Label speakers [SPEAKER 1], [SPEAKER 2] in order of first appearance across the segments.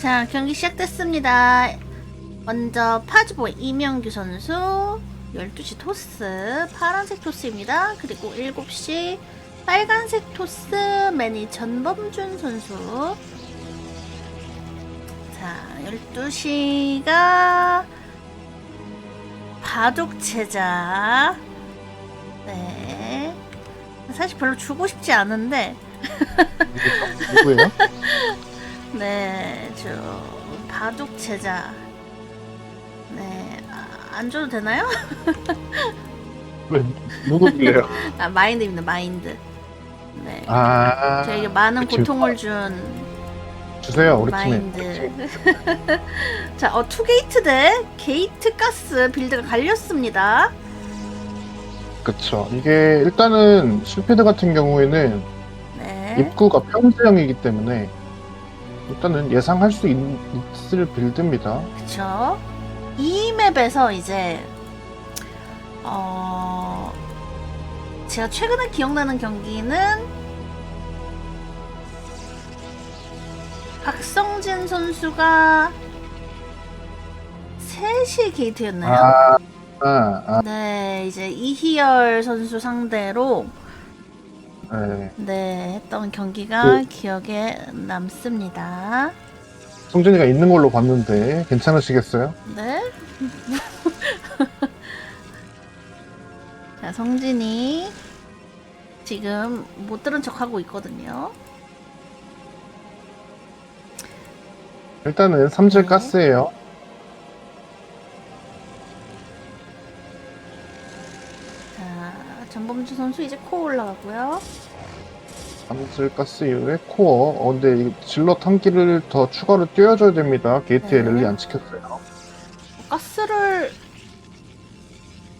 [SPEAKER 1] 자, 경기 시작됐습니다. 먼저 파주보 이명규 선수 12시 토스 파란색 토스입니다. 그리고 7시 빨간색 토스 매니 전범준 선수 자, 12시가 바둑 제자 네 사실 별로 주고 싶지 않은데
[SPEAKER 2] 누구예요?
[SPEAKER 1] 네, 저 바둑 제자. 네, 아, 안 줘도 되나요?
[SPEAKER 2] 왜 누구길래요?
[SPEAKER 1] 아, 마인드입니다, 마인드. 네,
[SPEAKER 2] 아
[SPEAKER 1] 저에게 많은
[SPEAKER 2] 그치.
[SPEAKER 1] 고통을 준
[SPEAKER 2] 주세요 우리 팀에.
[SPEAKER 1] 마인드. 자, 어 투게이트 대 게이트 가스 빌드가 갈렸습니다.
[SPEAKER 2] 그쵸. 이게 일단은 실패드 같은 경우에는
[SPEAKER 1] 네,
[SPEAKER 2] 입구가 평지형이기 때문에 일단은 예상할 수 있, 있을 빌드입니다.
[SPEAKER 1] 그쵸. 이 맵에서 이제 어 제가 최근에 기억나는 경기는 박성진 선수가 3시 게이트였나요?
[SPEAKER 2] 아, 아, 아,
[SPEAKER 1] 네, 이제 이희열 선수 상대로
[SPEAKER 2] 네.
[SPEAKER 1] 네, 했던 경기가
[SPEAKER 2] 그-
[SPEAKER 1] 기억에 남습니다.
[SPEAKER 2] 성준이가 있는 걸로 봤는데 괜찮으시겠어요?
[SPEAKER 1] 네. 자, 성진이 지금 못 들은 척 하고 있거든요.
[SPEAKER 2] 일단은 삼질
[SPEAKER 1] 네.
[SPEAKER 2] 가스예요.
[SPEAKER 1] 선수 이제 코 올라가고요.
[SPEAKER 2] 가스 이후에 코어. 어, 근데 이 질럿 한 기를 더 추가로 띄워줘야 됩니다. 게이트에
[SPEAKER 1] 네.
[SPEAKER 2] 랠리 안 찍혔어요.
[SPEAKER 1] 가스를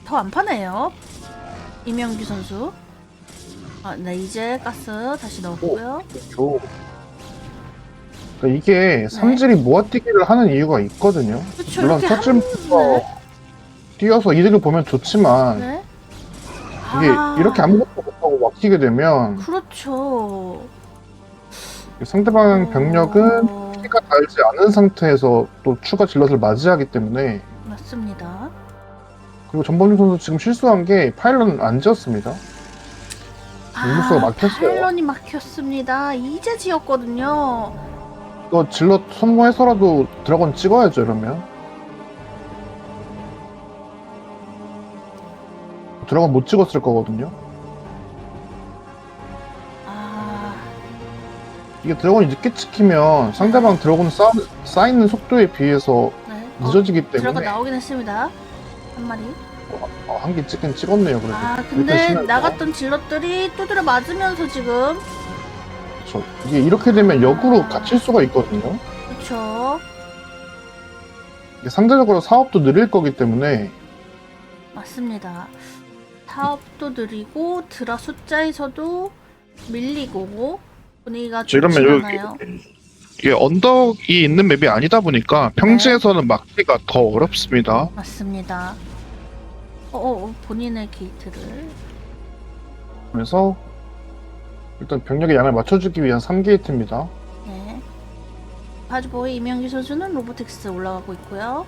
[SPEAKER 1] 더 안 파네요. 이명규 선수. 아, 네, 이제 가스 다시 넣었고요.
[SPEAKER 2] 조. 그러니까 이게 삼질이 모아뛰기를 하는 이유가 있거든요.
[SPEAKER 1] 그쵸,
[SPEAKER 2] 물론
[SPEAKER 1] 이렇게
[SPEAKER 2] 첫 질부터
[SPEAKER 1] 네.
[SPEAKER 2] 뛰어서 이득을 보면 좋지만
[SPEAKER 1] 네.
[SPEAKER 2] 이게
[SPEAKER 1] 아,
[SPEAKER 2] 이렇게 아무것도 못하고 막히게 되면
[SPEAKER 1] 그렇죠.
[SPEAKER 2] 상대방 병력은
[SPEAKER 1] 어,
[SPEAKER 2] 피가 닳지 않은 상태에서 또 추가 질럿을 맞이하기 때문에
[SPEAKER 1] 맞습니다.
[SPEAKER 2] 그리고 전범준 선수 지금 실수한 게 파일럿은 안 지었습니다. 인구수가 막혔어요.
[SPEAKER 1] 아, 파일런이 막혔습니다. 이제 지었거든요.
[SPEAKER 2] 이거 질럿 선모해서라도 드라곤 찍어야죠 이러면 드라곤 못 찍었을 거거든요.
[SPEAKER 1] 아,
[SPEAKER 2] 이게 드래곤이 늦게 찍히면 상대방 드래곤 쌓, 쌓이는 속도에 비해서
[SPEAKER 1] 네.
[SPEAKER 2] 늦어지기
[SPEAKER 1] 어, 들어가
[SPEAKER 2] 때문에
[SPEAKER 1] 나오긴 했습니다. 한 마리.
[SPEAKER 2] 어, 한개 찍긴 찍었네요 그래도
[SPEAKER 1] 아, 근데. 나갔던 질럿들이 두드려 맞으면서 지금
[SPEAKER 2] 저, 이게 이렇게 되면 역으로 갇힐 수가 있거든요
[SPEAKER 1] 그쵸.
[SPEAKER 2] 이게 상대적으로 사업도 느릴 거기 때문에
[SPEAKER 1] 맞습니다. 사업도 느리고 드라 숫자에서도 밀리고 분위기가
[SPEAKER 2] 저
[SPEAKER 1] 좋지
[SPEAKER 2] 이러면 여기-
[SPEAKER 1] 않아요.
[SPEAKER 2] 이게 언덕이 있는 맵이 아니다 보니까 평지에서는 막기가 더 어렵습니다
[SPEAKER 1] 맞습니다. 어, 어, 어, 본인의 게이트를
[SPEAKER 2] 그래서 일단 병력의 양을 맞춰주기 위한 3게이트입니다
[SPEAKER 1] 네. 바주보이 이명기 선수는 로보틱스 올라가고 있고요.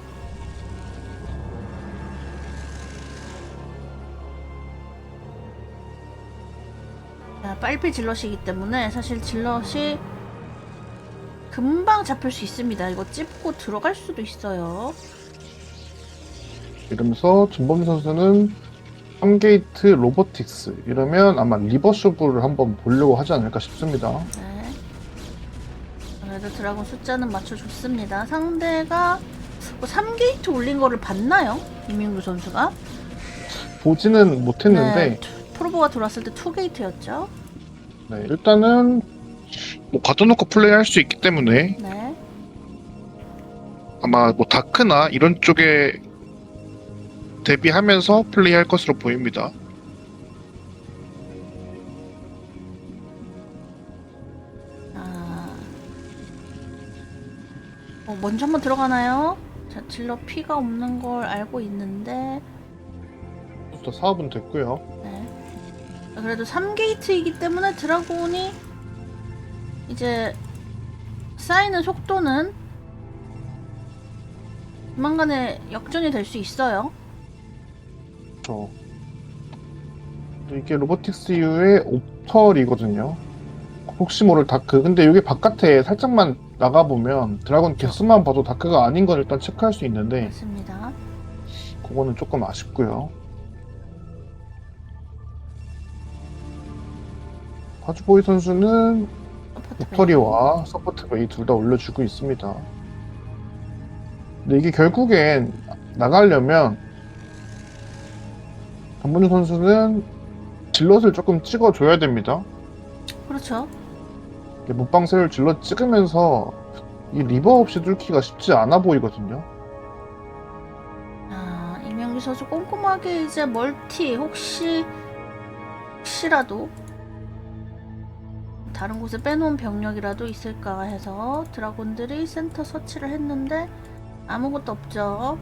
[SPEAKER 1] 빨리 질럿이기 때문에 사실 질럿이 금방 잡힐 수 있습니다. 이거 찝고 들어갈 수도 있어요.
[SPEAKER 2] 이러면서 전범 선수는 3게이트 로보틱스 이러면 아마 리버쇼브를 한번 보려고 하지 않을까 싶습니다
[SPEAKER 1] 네. 그래도 드라곤 숫자는 맞춰줬습니다. 상대가 뭐 3게이트 올린 거를 봤나요? 이민구 선수가?
[SPEAKER 2] 보지는 못했는데
[SPEAKER 1] 네, 투- 프로보가 들어왔을 때 2게이트였죠.
[SPEAKER 2] 네, 일단은 뭐 가둬놓고 플레이할 수 있기 때문에
[SPEAKER 1] 네.
[SPEAKER 2] 아마 뭐 다크나 이런 쪽에 대비하면서 플레이할 것으로 보입니다.
[SPEAKER 1] 아. 어, 먼저 한번 들어가나요? 자, 질러 피가 없는 걸 알고 있는데
[SPEAKER 2] 부터 사업은 됐고요.
[SPEAKER 1] 네. 그래도 3게이트이기 때문에 드라곤이 이제 쌓이는 속도는 조만간에 역전이 될 수 있어요.
[SPEAKER 2] 저 이게 로보틱스 이후에 옵털이거든요. 혹시 모를 다크. 근데 여기 바깥에 살짝만 나가보면 드라곤 개수만 봐도 다크가 아닌 건 일단 체크할 수 있는데
[SPEAKER 1] 맞습니다.
[SPEAKER 2] 그거는 조금 아쉽고요. 파주보이 선수는 옵터리와 서포트 베이 둘 다 올려주고 있습니다. 근데 이게 결국엔 나가려면 전문주 선수는 질럿을 조금 찍어줘야 됩니다.
[SPEAKER 1] 그렇죠.
[SPEAKER 2] 못방세를 질럿 찍으면서 이 리버 없이 뚫기가 쉽지 않아 보이거든요.
[SPEAKER 1] 아, 이명기 선수 꼼꼼하게 이제 멀티 혹시 혹시라도 다른 곳에 빼놓은 병력이라도 있을까 해서 드라곤들이 센터 서치를 했는데 아무것도 없죠.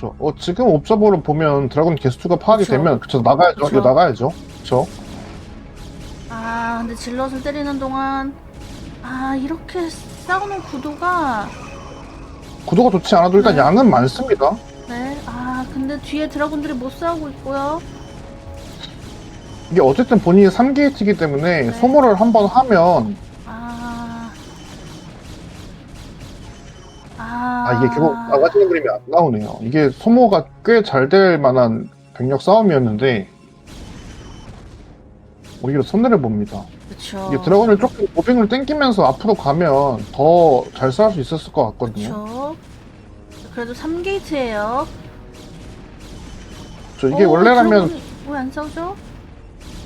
[SPEAKER 2] 저, 어, 지금 옵저버로 보면 드라곤 게스트가 파악이
[SPEAKER 1] 그쵸.
[SPEAKER 2] 되면 그쵸 나가야죠.
[SPEAKER 1] 그쵸.
[SPEAKER 2] 이거 나가야죠. 그쵸?
[SPEAKER 1] 아, 근데 질럿을 때리는 동안 아 이렇게 싸우는 구도가
[SPEAKER 2] 구도가 좋지 않아도 일단
[SPEAKER 1] 네.
[SPEAKER 2] 양은 많습니다.
[SPEAKER 1] 네, 아 근데 뒤에 드라곤들이 못 싸우고 있고요.
[SPEAKER 2] 이게 어쨌든 본인이 3게이트이기 때문에
[SPEAKER 1] 네.
[SPEAKER 2] 소모를 한 번 하면
[SPEAKER 1] 아, 아,
[SPEAKER 2] 아 이게 결국 나가지는 그림이 안 나오네요. 이게 소모가 꽤 잘 될 만한 병력 싸움이었는데 오히려 손해를 봅니다.
[SPEAKER 1] 그쵸.
[SPEAKER 2] 이게 드라곤을 조금 모빙을 땡기면서 앞으로 가면 더 잘 싸울 수 있었을 것 같거든요.
[SPEAKER 1] 그쵸. 그래도 3게이트예요.
[SPEAKER 2] 저 이게 원래라면
[SPEAKER 1] 왜안 싸우죠?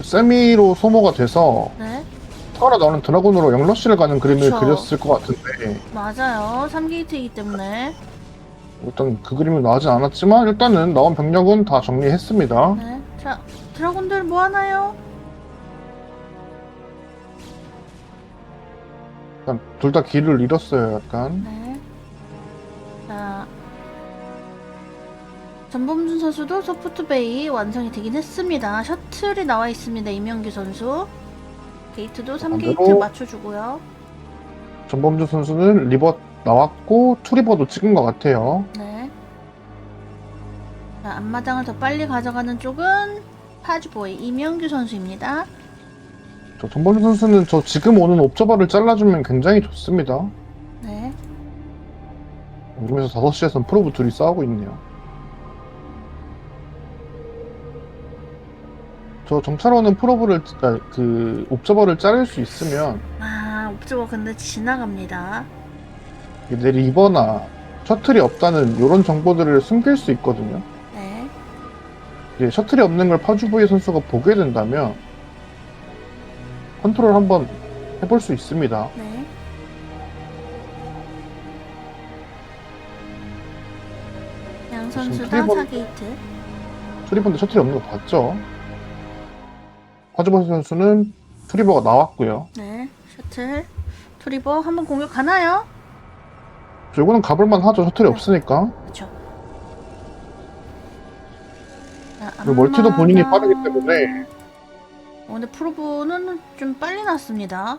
[SPEAKER 2] 세미로 소모가 돼서
[SPEAKER 1] 네,
[SPEAKER 2] 타라 나오는 드라곤으로 영러쉬를 가는 그림을
[SPEAKER 1] 그쵸.
[SPEAKER 2] 그렸을 것 같은데
[SPEAKER 1] 맞아요. 3게이트이기 때문에.
[SPEAKER 2] 일단 그 그림은 나오진 않았지만 일단은 나온 병력은 다 정리했습니다.
[SPEAKER 1] 네. 자, 드라곤들 뭐 하나요?
[SPEAKER 2] 일단 둘 다 길을 잃었어요. 약간
[SPEAKER 1] 네. 전범준 선수도 소프트베이 완성이 되긴 했습니다. 셔틀이 나와 있습니다. 이명규 선수. 게이트도 3게이트
[SPEAKER 2] 반대로.
[SPEAKER 1] 맞춰주고요.
[SPEAKER 2] 전범주 선수는 리버 나왔고 투리버도 찍은 것 같아요.
[SPEAKER 1] 네. 자, 앞마당을 더 빨리 가져가는 쪽은 파주보이 이명규 선수입니다.
[SPEAKER 2] 저 전범주 선수는 저 지금 오는 옵저버를 잘라주면 굉장히 좋습니다.
[SPEAKER 1] 네.
[SPEAKER 2] 이러면서 5시에선 프로브 둘이 싸우고 있네요. 저 정찰원은 프로브를 아, 그 옵저버를 자를 수 있으면
[SPEAKER 1] 아, 옵저버 근데 지나갑니다.
[SPEAKER 2] 내 리버나 셔틀이 없다는 이런 정보들을 숨길 수 있거든요.
[SPEAKER 1] 네.
[SPEAKER 2] 이제 셔틀이 없는 걸 파주보이 선수가 보게 된다면 컨트롤 한번 해볼 수 있습니다.
[SPEAKER 1] 네. 양 선수 다
[SPEAKER 2] 트리버-
[SPEAKER 1] 4게이트.
[SPEAKER 2] 트리버인데 셔틀이 없는 거 봤죠? 파주보이 선수는 트리버가 나왔고요.
[SPEAKER 1] 네. 셔틀. 트리버 한번 공격 가나요?
[SPEAKER 2] 이거는 가볼만 하죠. 셔틀이
[SPEAKER 1] 네.
[SPEAKER 2] 없으니까.
[SPEAKER 1] 그렇죠. 자,
[SPEAKER 2] 그리고 멀티도 본인이 빠르기 때문에.
[SPEAKER 1] 어, 근데 프로브는 좀 빨리 났습니다.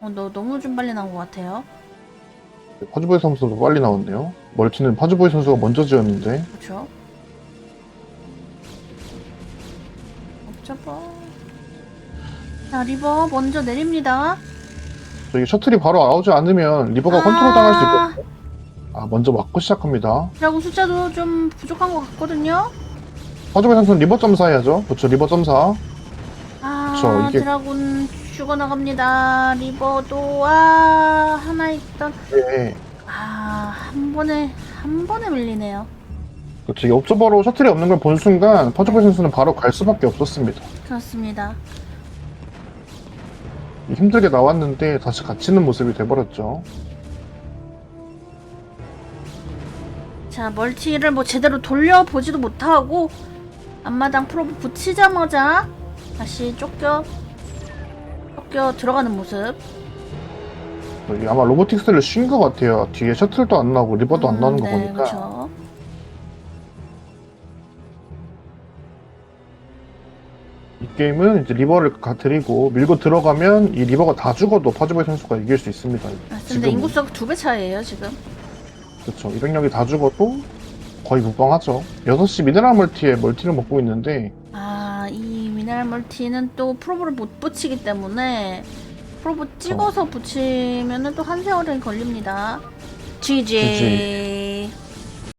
[SPEAKER 1] 어, 너 너무 좀 빨리 나온 것 같아요.
[SPEAKER 2] 파주보이 선수도 빨리 나왔네요. 멀티는 파주보이 선수가 먼저 지었는데
[SPEAKER 1] 그렇죠. 옵저버. 자, 리버 먼저 내립니다.
[SPEAKER 2] 저기 셔틀이 바로 나오지 않으면 리버가
[SPEAKER 1] 아.
[SPEAKER 2] 컨트롤 당할 수 있거든요. 아 먼저 맞고 시작합니다.
[SPEAKER 1] 드라군 숫자도 좀 부족한 것 같거든요.
[SPEAKER 2] 파주보이 선수는 리버 점사 해야죠. 그렇죠. 리버 점사.
[SPEAKER 1] 아,
[SPEAKER 2] 그쵸, 이게-
[SPEAKER 1] 드라군 죽어나갑니다. 리버도, 아, 하나 있던.
[SPEAKER 2] 네.
[SPEAKER 1] 아, 한 번에, 한 번에 밀리네요.
[SPEAKER 2] 그렇죠. 이게 옵저버로 셔틀이 없는 걸 본 순간 파주보이 선수는 바로 갈 수밖에 없었습니다.
[SPEAKER 1] 그렇습니다.
[SPEAKER 2] 힘들게 나왔는데 다시 갇히는 모습이 돼버렸죠.
[SPEAKER 1] 자, 멀티를 뭐 제대로 돌려보지도 못하고, 앞마당 프로브 붙이자마자 다시 쫓겨, 쫓겨 들어가는 모습.
[SPEAKER 2] 아마 로보틱스를 쉰 것 같아요. 뒤에 셔틀도 안 나오고 리버도 안
[SPEAKER 1] 음,
[SPEAKER 2] 나오는 거
[SPEAKER 1] 네,
[SPEAKER 2] 보니까.
[SPEAKER 1] 그렇
[SPEAKER 2] 게임은 이제 리버를 가 드리고 밀고 들어가면 이 리버가 다 죽어도 파주보이 선수가 이길 수 있습니다.
[SPEAKER 1] 맞습니다.
[SPEAKER 2] 지금은.
[SPEAKER 1] 인구수가 두 배 차이에요, 지금.
[SPEAKER 2] 그쵸. 200력이 다 죽어도 거의 무방하죠. 6시 미네랄 멀티에 멀티를 먹고 있는데,
[SPEAKER 1] 아, 이 미네랄 멀티는 또 프로브를 못 붙이기 때문에 프로브 찍어서 붙이면은 또 한 세월이 걸립니다.
[SPEAKER 2] GG.